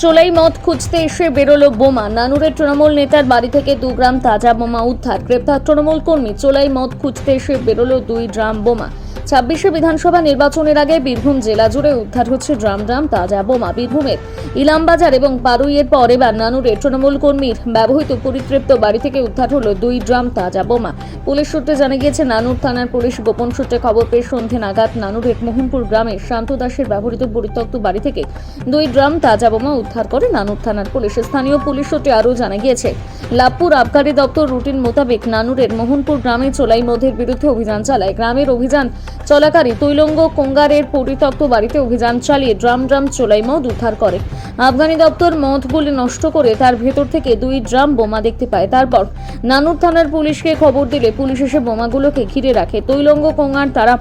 চোলাই মদ খুঁজতে এসে বেরোলো বোমা। নানুরের তৃণমূল নেতার বাড়ি থেকে দু গ্রাম তাজা বোমা উদ্ধার। গ্রেপ্তার তৃণমূল কর্মী চোলাই মদ খুঁজতে এসে বেরোলো দুই ড্রাম বোমা। ছাব্বিশে বিধানসভা নির্বাচনের আগে বীরভূম জেলা জুড়ে উদ্ধার হচ্ছে ড্রাম ড্রাম তাজা বোমা বীরভূমের ইলামবাজার এবং পারুইয়ের পর এবার নানুরের তৃণমূল কর্মীর ব্যবহৃত পরিতৃপ্ত বাড়ি থেকে উদ্ধার হলো দুই ড্রাম তাজা বোমা। পুলিশ সূত্রে জানা গিয়েছে, নানুর থানার পুলিশ গোপন সূত্রে খবর পেয়ে সন্ধে নাগাদ নানুরের মোহনপুর গ্রামের শান্ত দাসের ব্যবহৃত পরিত্যক্ত বাড়ি থেকে দুই ড্রাম তাজা বোমা উদ্ধার করে নানুর থানার পুলিশ। স্থানীয় পুলিশ সূত্রে আরও জানা গিয়েছে লাভপুর আবগারি দপ্তর রুটিন মোতাবেক নানুরের মোহনপুর গ্রামে চোলাই মধ্যের বিরুদ্ধে অভিযান চালায়। গ্রামের অভিযান চলাকারী তৈলঙ্গ কোঙ্গারের পরিত্যক্ত বাড়িতে অভিযান চালিয়ে ড্রাম ড্রাম চোলাই মদ উদ্ধার করে। আফগানি দপ্তর মদগুলি নষ্ট করে তার ভেতর থেকে দুই ড্রাম বোমা দেখতে পায়। তারপর নানুর থানার পুলিশকে খবর দিলে পুলিশ এসে বোমাগুলোকে ঘিরে রাখে। তৈলঙ্গ কোঙ্গার তারা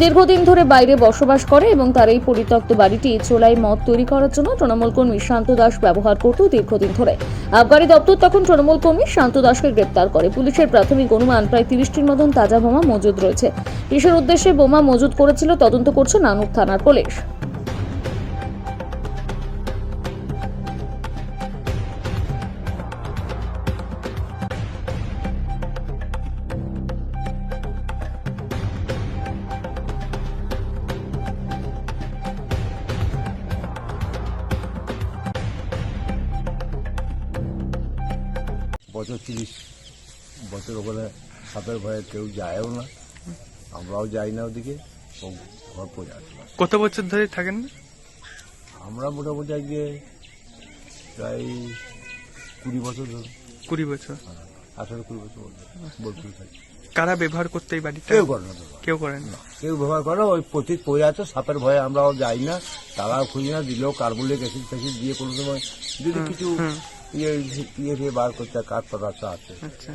দীর্ঘদিন ধরে বাইরে বসবাস করে এবং তার এই পরিত্যক্ত বাড়িটি চোলাই মদ তৈরি করার জন্য তৃণমূল কর্মী শান্ত দাস ব্যবহার করত দীর্ঘদিন ধরে। আবগারি দপ্তর তখন তৃণমূল কর্মী শান্ত দাসকে গ্রেপ্তার করে। পুলিশের প্রাথমিক অনুমান প্রায় তিরিশটির মতন তাজা বোমা মজুদ রয়েছে। কিসের উদ্দেশ্যে বোমা মজুদ করেছিল, তদন্ত করছে নানুর থানার পুলিশ। বছর তিরিশ বছর ওখানে সাপের ভয়ে কেউ যায়ও না। আমরাও যাই না ওদিকে ও ঘর পড়ে আসলাম কত বছর ধরে থাকেন? আমরা মোটামুটি আজকে প্রায় কুড়ি বছর ধরে। কুড়ি বছর। আঠারো কুড়ি বছর বলতে থাকি কারা ব্যবহার করতে এই কেউ করে না ব্যবহার। কেউ করেন না। কেউ ব্যবহার করে না, ওই পতিত পড়ে আছে সাপের ভয়ে আমরাও যাই না তারাও খুঁজি না দিলেও কার্বলিক অ্যাসিড ফ্যাসিড দিয়ে কোনো সময় যদি কিছু ইয়ে ইয়ে বার করতে হয়, কাঠ পদার্থ আছে। আচ্ছা।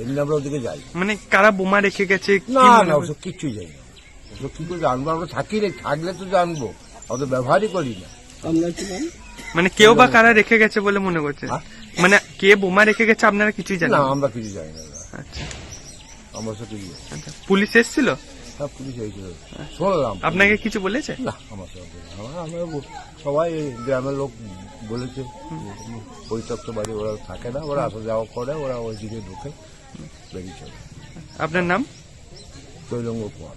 এমনি আমরা ওদিকে যাই। মানে কারা বোমা রেখে গেছে কি না না ওসব কিচ্ছুই যাই না। ওসব কি করে জানব? আমরা থাকি রে থাকলে তো জানব। অত ব্যবহারই করি না। মানে কেউ বা কারা রেখে গেছে বলে মনে করছেন হ্যাঁ? মানে কে বোমা রেখে গেছে আপনারা কিছুই জানেন না? আমরা কিছু জানি না। আচ্ছা। আমরা সব কিছু জানি। না। আচ্ছা। পুলিশ এসেছিল? সব পুলিশ হয়েছিল শুনলাম। আপনাকে কিছু বলেছে? না আমার সবাই গ্রামের লোক। বলেছে পরিত্যক্ত বাড়ি ওরা থাকে না ওরা আসা যাওয়া করে ওরা ওই দিকে ঢুকে বেরিয়ে চলে। আপনার নাম? তৈলঙ্গ কুমার।